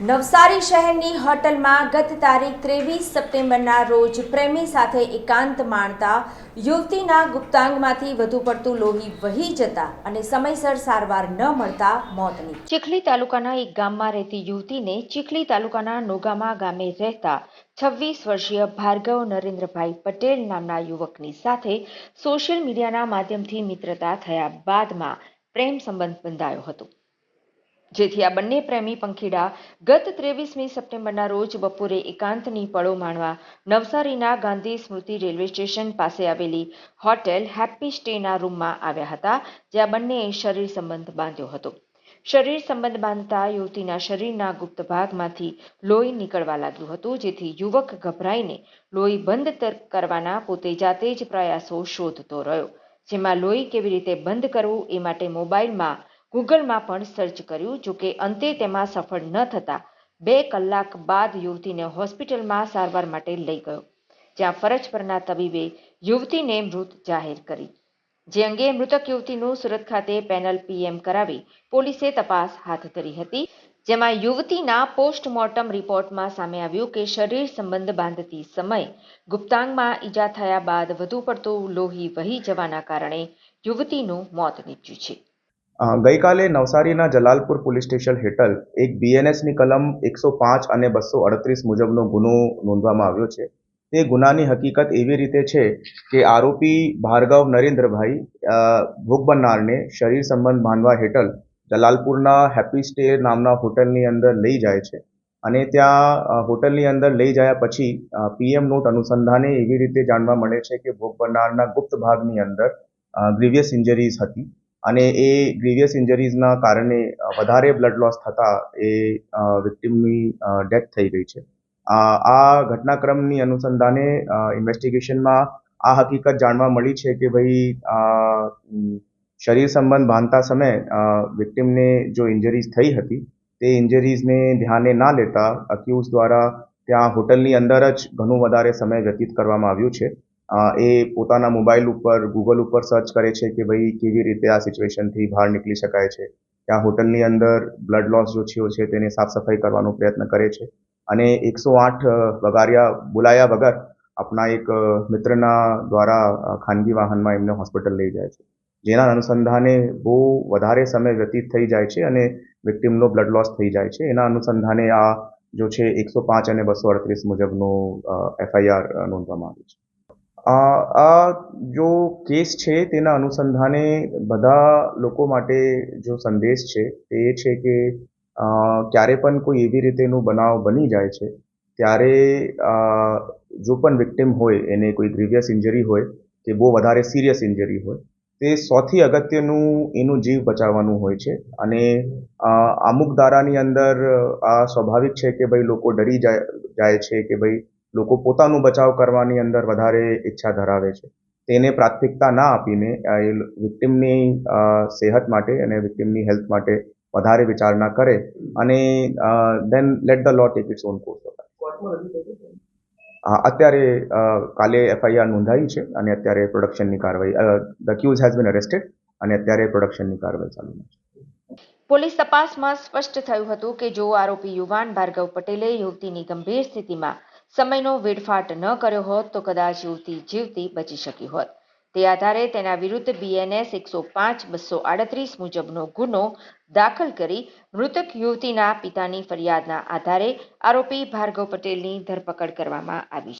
નવસારી શહેરની હોટલમાં ગત તારીખ ત્રેવીસ સપ્ટેમ્બરના રોજ પ્રેમી સાથે એકાંત માણતા યુવતીના ગુપ્તાંગમાંથી વધુ પડતું લોહી વહી જતા અને સમયસર સારવાર ન મળતા મોત ચીખલી તાલુકાના એક ગામમાં રહેતી યુવતીને ચીખલી તાલુકાના નોગામા ગામે રહેતા છવ્વીસ વર્ષીય ભાર્ગવ નરેન્દ્રભાઈ પટેલ નામના યુવકની સાથે સોશિયલ મીડિયાના માધ્યમથી મિત્રતા થયા બાદમાં પ્રેમ સંબંધ બંધાયો હતો. જેથી આ બંને પ્રેમી પંખીડા ગત ત્રેવીસમી સપ્ટેમ્બરના રોજ બપોરે એકાંતની પળો માણવા નવસારીના ગાંધી સ્મૃતિ રેલવે સ્ટેશન પાસે આવેલી હોટેલ હેપી સ્ટેના રૂમમાં આવ્યા હતા, જ્યાં બંનેએ શરીર સંબંધ બાંધ્યો હતો. શરીર સંબંધ બાંધતા યુવતીના શરીરના ગુપ્ત ભાગમાંથી લોહી નીકળવા લાગ્યું હતું, જેથી યુવક ગભરાઈને લોહી બંધ કરવાના પોતે જાતે જ પ્રયાસો શોધતો રહ્યો. જેમાં લોહી કેવી રીતે બંધ કરવું એ માટે મોબાઈલમાં ગૂગલમાં પણ સર્ચ કર્યું, જોકે અંતે તેમાં સફળ ન થતા બે કલાક બાદ યુવતીને હોસ્પિટલમાં સારવાર માટે લઈ ગયો, જ્યાં ફરજ પરના તબીબે યુવતીને મૃત જાહેર કરી. જે અંગે મૃતક યુવતીનું સુરત ખાતે પેનલ પીએમ કરાવી પોલીસે તપાસ હાથ ધરી હતી, જેમાં યુવતીના પોસ્ટમોર્ટમ રિપોર્ટમાં સામે આવ્યું કે શરીર સંબંધ બાંધતી સમય ગુપ્તાંગમાં ઈજા થયા બાદ વધુ પડતું લોહી વહી જવાના કારણે યુવતીનું મોત નીપજ્યું છે. ગઈકાલે નવસારીના જલાલપુર પોલીસ સ્ટેશન હેઠળ એક બીએનએસની કલમ એકસો પાંચ અને બસો અડત્રીસ મુજબનો ગુનો નોંધવામાં આવ્યો છે. તે ગુનાની હકીકત એવી રીતે છે કે આરોપી ભાર્ગવ નરેન્દ્રભાઈ ભોગ શરીર સંબંધ બાંધવા હેઠળ જલાલપુરના હેપી સ્ટે નામના હોટલની અંદર લઈ જાય છે અને ત્યાં હોટલની અંદર લઈ ગયા પછી પીએમ નોટ અનુસંધાને એવી રીતે જાણવા મળે છે કે ભોગ બનનારના ગુપ્ત ભાગની અંદર ગ્રીવિયસ ઇન્જરીઝ હતી. અને એ ગ્રીવિયસ ઇન્જરીઝના કારણે વધારે બ્લડ લોસ થતાં એ વિક્ટિમની ડેથ થઈ ગઈ છે. આ ઘટનાક્રમની અનુસંધાને ઇન્વેસ્ટિગેશનમાં આ હકીકત જાણવા મળી છે કે ભાઈ શરીર સંબંધ બાંધતા સમયે વિક્ટિમને જો ઇન્જરીઝ થઈ હતી, તે ઇન્જરીઝને ધ્યાને ના લેતા અક્યુઝ દ્વારા ત્યાં હોટલની અંદર જ ઘણું વધારે સમય વ્યતીત કરવામાં આવ્યું છે. એ પોતાના મોબાઈલ ઉપર ગૂગલ ઉપર સર્ચ કરે છે કે ભાઈ કેવી રીતે આ સિચ્યુએશનથી બહાર નીકળી શકાય છે. ત્યાં હોટલની અંદર બ્લડ લોસ જો થયો છે તેને સાફ સફાઈ કરવાનો પ્રયત્ન કરે છે. અને એકસો આઠ વગાડ્યા બોલાયા વગર આપણા એક મિત્રના દ્વારા ખાનગી વાહનમાં એમને હોસ્પિટલ લઈ જાય છે. જેના અનુસંધાને બહુ વધારે સમય વ્યતીત થઈ જાય છે અને વિક્ટિમનો બ્લડ લોસ થઈ જાય છે. એના અનુસંધાને આ જો છે એકસો પાંચ અને બસો અડત્રીસ મુજબનો એફઆઈઆર નોંધવામાં આવી છે. આ જો કેસ છે તેના અનુસંધાને બધા લોકો માટે જો સંદેશ છે તે એ છે કે ક્યારે પણ કોઈ એવી રીતેનું બનાવ બની જાય છે, ત્યારે જો પણ વિક્ટિમ હોય, એને કોઈ ગ્રીવિયસ ઇન્જરી હોય, કે બહુ વધારે સિરિયસ ઇન્જરી હોય, તે સૌથી અગત્યનું એનું જીવ બચાવવાનું હોય છે. અને અમુક ધારાની અંદર આ સ્વાભાવિક છે કે ભાઈ લોકો ડરી જાય જાય છે કે ભાઈ લોકો પોતાનું બચાવ કરવાની અંદર વધારે ઈચ્છા ધરાવે છે. તેને પ્રાથમિકતા ના આપીને એ વિક્ટિમની સેહત માટે અને વિક્ટિમની હેલ્થ માટે વધારે વિચારણા કરે અને then let the law take its own course અત્યારે કાલે એફઆઈઆર નોંધાઈ છે અને અત્યારે પ્રોડક્શનની કાર્યવાહી the accused has been arrested અને અત્યારે પ્રોડક્શનની કાર્યવાહી ચાલુ છે. પોલીસ તપાસમાં સ્પષ્ટ થયું હતું કે જો આરોપી યુવાન ભાર્ગવ પટેલે યુવતીની ગંભીર સ્થિતિમાં સમયનો વેડફાટ ન કર્યો હોત તો કદાચ યુવતી જીવતી બચી શકી હોત. તે આધારે તેના વિરુદ્ધ બીએનએસ એકસો પાંચ બસો આડત્રીસ મુજબનો ગુનો દાખલ કરી મૃતક યુવતીના પિતાની ફરિયાદના આધારે આરોપી ભાર્ગવ પટેલની ધરપકડ કરવામાં આવી છે.